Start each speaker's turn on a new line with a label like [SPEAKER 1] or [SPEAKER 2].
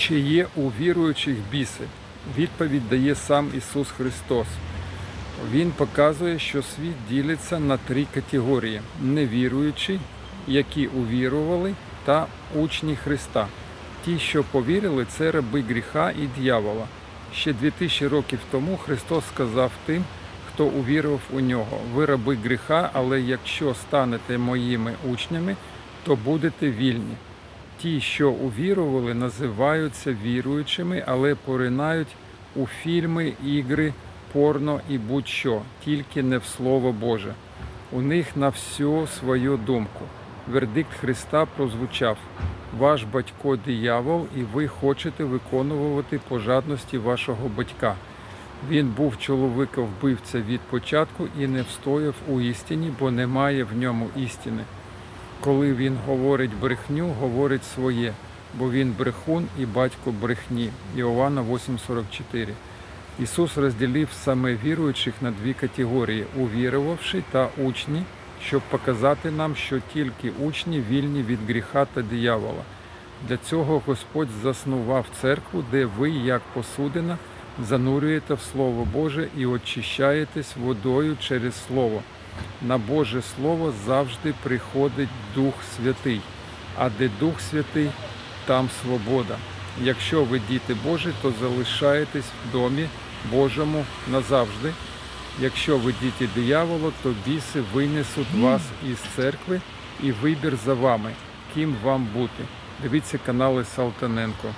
[SPEAKER 1] Чи є у віруючих біси? Відповідь дає сам Ісус Христос. Він показує, що світ ділиться на три категорії: невіруючі, які увірували, та учні Христа. Ті, що повірили, це раби гріха і дьявола. Ще 2000 років тому Христос сказав тим, хто увірував у нього: ви раби гріха, але якщо станете моїми учнями, то будете вільні. Ті, що увірували, називаються віруючими, але поринають у фільми, ігри, порно і будь-що, тільки не в Слово Боже. У них на всю свою думку. Вердикт Христа прозвучав: Ваш батько диявол, і ви хочете виконувати пожадності вашого батька. Він був чоловіка вбивця від початку і не встояв у істині, бо немає в ньому істини. Коли він говорить брехню, говорить своє, бо він брехун і батько брехні. Іоанна 8,44. Ісус розділив саме віруючих на дві категорії увірувавши та учні, щоб показати нам, що тільки учні вільні від гріха та диявола. Для цього Господь заснував церкву, де ви, як посудина, занурюєте в Слово Боже і очищаєтесь водою через Слово. На Боже Слово завжди приходить Дух Святий, а де Дух Святий, там свобода. Якщо ви діти Божі, то залишаєтесь в домі Божому назавжди. Якщо ви діти диявола, то біси винесуть вас із церкви і вибір за вами, ким вам бути. Дивіться канали Салтаненко.